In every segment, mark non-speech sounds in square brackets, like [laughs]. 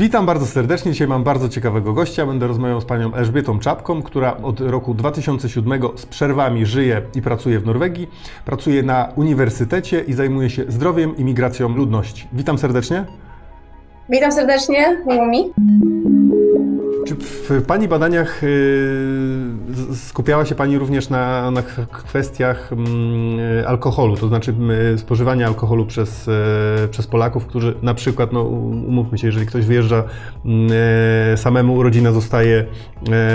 Witam bardzo serdecznie. Dzisiaj mam bardzo ciekawego gościa. Będę rozmawiał z panią Elżbietą Czapką, która od roku 2007 z przerwami żyje i pracuje w Norwegii. Pracuje na uniwersytecie i zajmuje się zdrowiem i migracją ludności. Witam serdecznie. Witam serdecznie, miło mi. Czy w Pani badaniach y, skupiała się Pani również na, na kwestiach mm, alkoholu, to znaczy y, spożywania alkoholu przez, y, przez Polaków, którzy na przykład, no umówmy się, jeżeli ktoś wyjeżdża mm, y, samemu, rodzina zostaje y,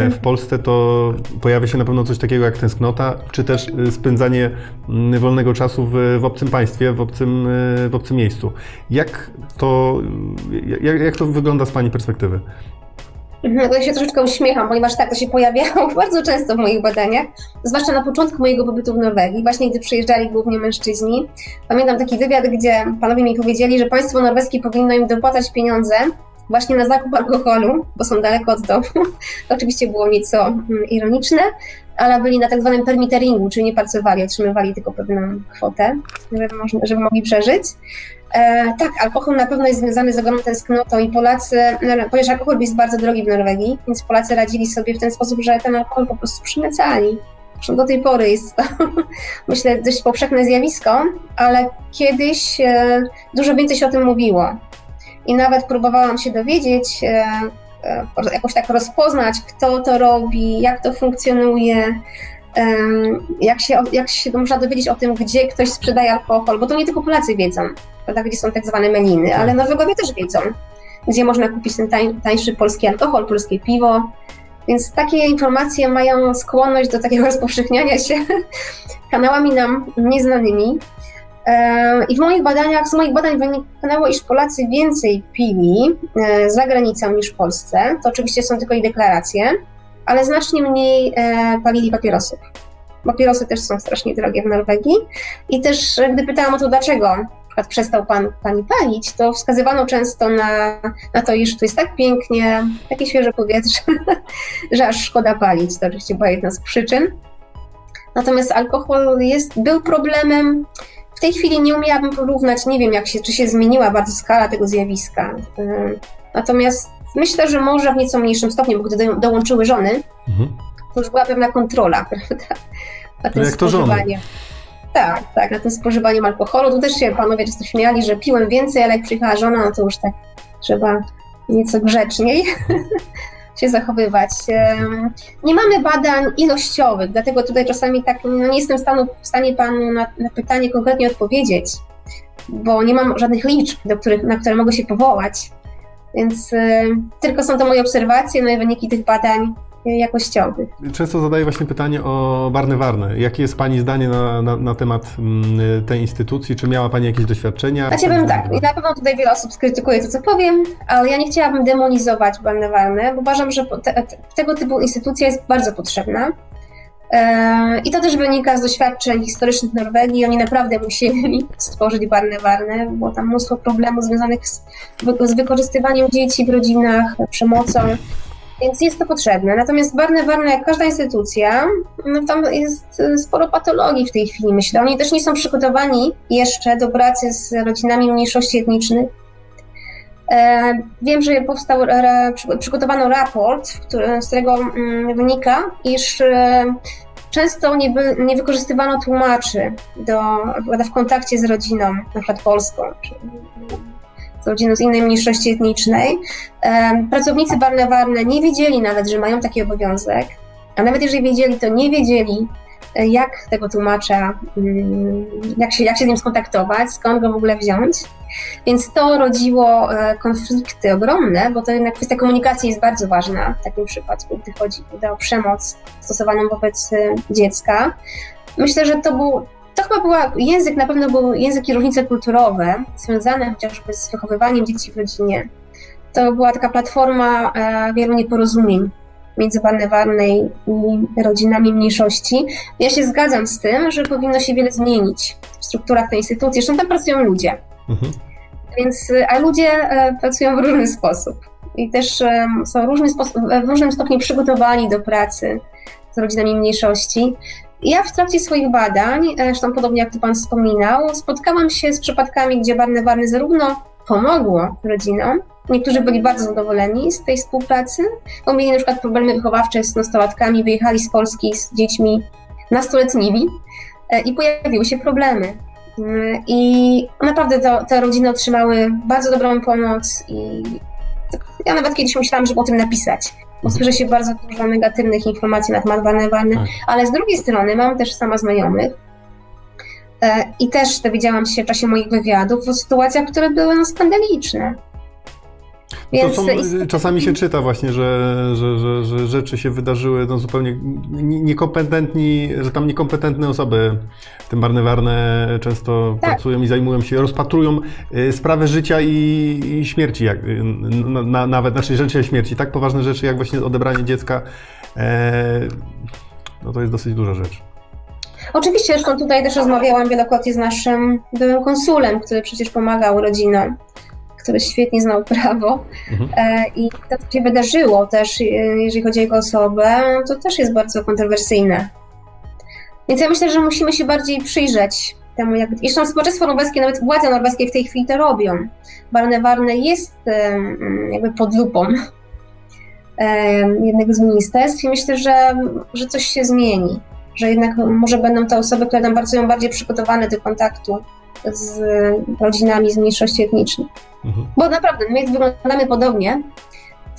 w Polsce, to pojawia się na pewno coś takiego jak tęsknota, czy też spędzanie mm, wolnego czasu w, w obcym państwie, w obcym, w obcym miejscu. Jak to, jak, jak to wygląda z Pani perspektywy? Mhm, Ja się troszeczkę uśmiecham, ponieważ tak, to się pojawiało [laughs] bardzo często w moich badaniach, zwłaszcza na początku mojego pobytu w Norwegii, właśnie gdy przyjeżdżali głównie mężczyźni. Pamiętam taki wywiad, gdzie panowie mi powiedzieli, że państwo norweskie powinno im dopłacać pieniądze właśnie na zakup alkoholu, bo są daleko od domu. To [laughs] oczywiście było nieco mm, ironiczne, ale byli na tak zwanym permitteringu, czyli nie pracowali, otrzymywali tylko pewną kwotę, żeby, żeby mogli przeżyć. E, tak, alkohol na pewno jest związany z ogromną tęsknotą i Polacy, no, ponieważ alkohol jest bardzo drogi w Norwegii, więc Polacy radzili sobie w ten sposób, że ten alkohol po prostu przymycali. Zresztą do tej pory jest to, [laughs] myślę, dość powszechne zjawisko, ale kiedyś e, dużo więcej się o tym mówiło. I nawet próbowałam się dowiedzieć, e, jakoś tak rozpoznać, kto to robi, jak to funkcjonuje, jak się, jak się można dowiedzieć o tym, gdzie ktoś sprzedaje alkohol, bo to nie tylko Polacy wiedzą, prawda, gdzie są tak zwane meliny, ale Norwegowie też wiedzą, gdzie można kupić ten tań, tańszy polski alkohol, polskie piwo. Więc takie informacje mają skłonność do takiego [laughs] rozpowszechniania się kanałami nam nieznanymi. E, I w moich badaniach, z moich badań wynikało, iż Polacy więcej pili e, za granicą niż w Polsce. To oczywiście są tylko ich deklaracje, ale znacznie mniej e, palili papierosów. Papierosy też są strasznie drogie w Norwegii. I też, gdy pytałam o to, dlaczego przykład przestał pan pani palić, to wskazywano często na, na to, iż tu jest tak pięknie, takie świeże powietrze, [laughs] że aż szkoda palić. To oczywiście była jedna z przyczyn. Natomiast alkohol jest, był problemem. W tej chwili nie umiałabym porównać, nie wiem jak się, czy się zmieniła bardzo skala tego zjawiska. Natomiast myślę, że może w nieco mniejszym stopniu, bo gdy do, dołączyły żony, Mhm. to już była pewna kontrola, [laughs] prawda? Na tym No jak to żony. Tak, tak, na tym spożywaniem alkoholu. Tu też się panowie często śmiali, że piłem więcej, ale jak przyjechała żona, no to już tak trzeba nieco grzeczniej [laughs] się zachowywać. Nie mamy badań ilościowych, dlatego tutaj czasami tak no nie jestem w, stanie panu na, na pytanie konkretnie odpowiedzieć, bo nie mam żadnych liczb, do których, na które mogę się powołać. Więc tylko są to moje obserwacje, no i wyniki tych badań jakościowych. Często zadaję właśnie pytanie o Barney Warnę. Jakie jest Pani zdanie na, na, na temat mm, tej instytucji? Czy miała Pani jakieś doświadczenia? Ja ci powiem tak, i na pewno tutaj wiele osób skrytykuje to, co powiem, ale ja nie chciałabym demonizować Barnewarny, bo uważam, że te, te, tego typu instytucja jest bardzo potrzebna. E, I to też wynika z doświadczeń historycznych Norwegii. Oni naprawdę musieli [laughs] stworzyć Barnewarnę, było tam mnóstwo problemów związanych z, z wykorzystywaniem dzieci w rodzinach, przemocą, więc jest to potrzebne. Natomiast Barnewarna, jak każda instytucja, no tam jest e, sporo patologii w tej chwili, myślę. Oni też nie są przygotowani jeszcze do pracy z rodzinami mniejszości etnicznych. E, Wiem, że powstał, przygotowano raport, z którego mm, wynika, iż e, często nie, by, nie wykorzystywano tłumaczy do, w kontakcie z rodziną, na przykład polską, z rodziną z innej mniejszości etnicznej. Pracownicy barnewarne nie wiedzieli nawet, że mają taki obowiązek, a nawet jeżeli wiedzieli, to nie wiedzieli, e, jak tego tłumacza, mm, jak się, jak się z nim skontaktować, skąd go w ogóle wziąć. Więc to rodziło e, konflikty ogromne, bo to jednak kwestia komunikacji jest bardzo ważna w takim przypadku, gdy chodzi o przemoc stosowaną wobec e, dziecka. Myślę, że to był, chyba była, język na pewno był język i różnice kulturowe, związane chociażby z wychowywaniem dzieci w rodzinie. To była taka platforma e, wielu nieporozumień między Barnewarnej i rodzinami mniejszości. Ja się zgadzam z tym, że powinno się wiele zmienić w strukturach tej instytucji. Zresztą tam pracują ludzie. Mhm. Więc, y, a ludzie e, pracują w różny sposób i też są różny sposób, w różnym stopniu przygotowani do pracy z rodzinami mniejszości. Ja w trakcie swoich badań, e, zresztą podobnie jak tu Pan wspominał, spotkałam się z przypadkami, gdzie Barnewarny zarówno pomogło rodzinom, Niektórzy byli bardzo zadowoleni z tej współpracy, bo mieli na przykład problemy wychowawcze z nastolatkami, wyjechali z Polski z dziećmi nastoletnimi e, i pojawiły się problemy. Mm, I naprawdę to, te rodziny otrzymały bardzo dobrą pomoc i ja nawet kiedyś myślałam, żeby o tym napisać, bo słyszę się bardzo dużo negatywnych informacji na temat Wanny, Tak. ale z drugiej strony mam też sama znajomych e, i też dowiedziałam się w czasie moich wywiadów o sytuacjach, które były no, skandaliczne. Więc są, ist- czasami się czyta właśnie, że, że, że, że rzeczy się wydarzyły no, zupełnie nie- niekompetentni, że tam niekompetentne osoby tym Barnewarne często Tak. pracują i zajmują się, rozpatrują y, sprawy życia i, i śmierci, jak, y, na, na, nawet, znaczy i śmierci, tak poważne rzeczy jak właśnie odebranie dziecka, e, no to jest dosyć duża rzecz. Oczywiście, zresztą tutaj też rozmawiałam wielokrotnie z naszym byłym konsulem, który przecież pomagał rodzinom, który świetnie znał prawo. Mhm. E, I to, co się wydarzyło też, e, jeżeli chodzi o jego osobę, to też jest bardzo kontrowersyjne. Więc ja myślę, że musimy się bardziej przyjrzeć temu, jak. Zresztą społeczeństwo norweskie, nawet władze norweskie w tej chwili to robią. Barnewarne jest em, jakby pod lupą jednego z ministerstw i myślę, że, że coś się zmieni. Że jednak może będą te osoby, które tam pracują, bardziej przygotowane do kontaktu z rodzinami z mniejszości etnicznych. Mhm. Bo naprawdę, my wyglądamy podobnie.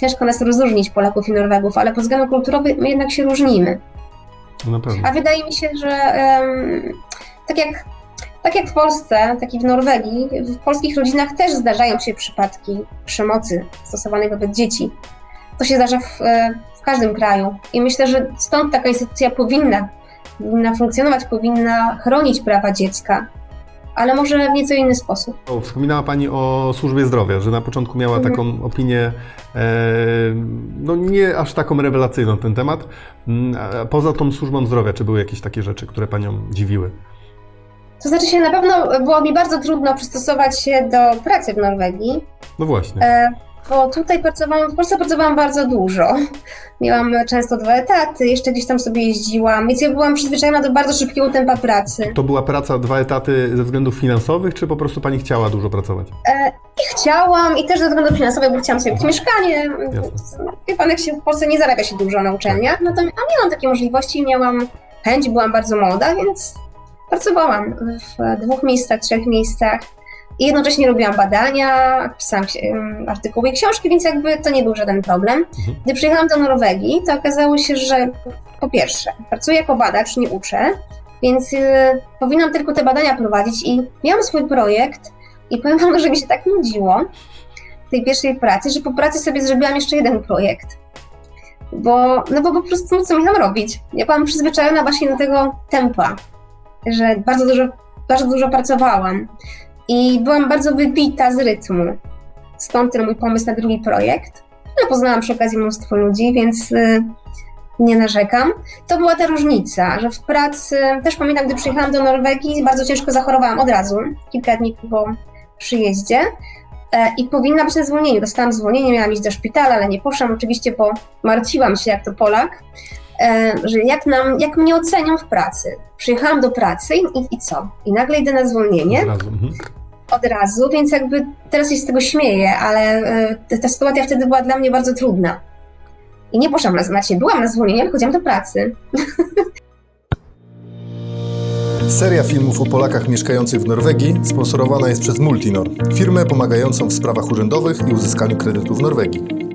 Ciężko nas rozróżnić, Polaków i Norwegów, ale pod względem kulturowym my jednak się różnimy. No. A wydaje mi się, że em, tak, jak, tak jak w Polsce, tak i w Norwegii, w polskich rodzinach też zdarzają się przypadki przemocy stosowanej wobec dzieci. To się zdarza w, e, w każdym kraju. I myślę, że stąd taka instytucja powinna, powinna funkcjonować, powinna chronić prawa dziecka, ale może w nieco inny sposób. O, Wspominała Pani o służbie zdrowia, że na początku miała Mhm. taką opinię, e, no nie aż taką rewelacyjną ten temat. Mm, Poza tą służbą zdrowia, czy były jakieś takie rzeczy, które Panią dziwiły? To znaczy się, na pewno było mi bardzo trudno przystosować się do pracy w Norwegii, No właśnie. e, bo tutaj pracowałam, w Polsce pracowałam bardzo dużo. Miałam często dwa etaty, jeszcze gdzieś tam sobie jeździłam, więc ja byłam przyzwyczajona do bardzo szybkiego tempa pracy. To była praca dwa etaty ze względów finansowych, czy po prostu Pani chciała dużo pracować? E, I chciałam, i też ze względów finansowych, bo chciałam sobie kupić mieszkanie. Wie pan, jak się w Polsce nie zarabia się dużo na uczelniach, natomiast a miałam takie możliwości, miałam chęć, byłam bardzo młoda, więc pracowałam w dwóch miejscach, trzech miejscach. I jednocześnie robiłam badania, pisałam em, artykuły i książki, więc jakby to nie był żaden problem. Mhm. Gdy przyjechałam do Norwegii, to okazało się, że po pierwsze, pracuję jako badacz, nie uczę, więc y, powinnam tylko te badania prowadzić i miałam swój projekt i powiem wam, [laughs] że mi się tak nudziło tej pierwszej pracy, że po pracy sobie zrobiłam jeszcze jeden projekt. Bo, no bo po prostu no co miałam robić? Ja byłam przyzwyczajona właśnie do tego tempa, że bardzo dużo, bardzo dużo pracowałam i byłam bardzo wybita z rytmu. Stąd ten mój pomysł na drugi projekt. No, poznałam przy okazji mnóstwo ludzi, więc y, nie narzekam. To była ta różnica, że w pracy, też pamiętam, gdy przyjechałam do Norwegii, bardzo ciężko zachorowałam od razu, kilka dni po przyjeździe e, i powinna być na zwolnieniu. Dostałam zwolnienie, miałam iść do szpitala, ale nie poszłam oczywiście, bo martwiłam się, jak to Polak, że jak, nam, jak mnie ocenią w pracy. Przyjechałam do pracy i, i, co? I nagle idę na zwolnienie Od razu. Mhm. od razu, więc jakby teraz się z tego śmieję, ale e, ta- ta sytuacja wtedy była dla mnie bardzo trudna. I nie poszłam na, znaczy byłam na zwolnieniu, ale chodziłam do pracy. [laughs] Seria filmów o Polakach mieszkających w Norwegii sponsorowana jest przez Multinor, firmę pomagającą w sprawach urzędowych i uzyskaniu kredytu w Norwegii.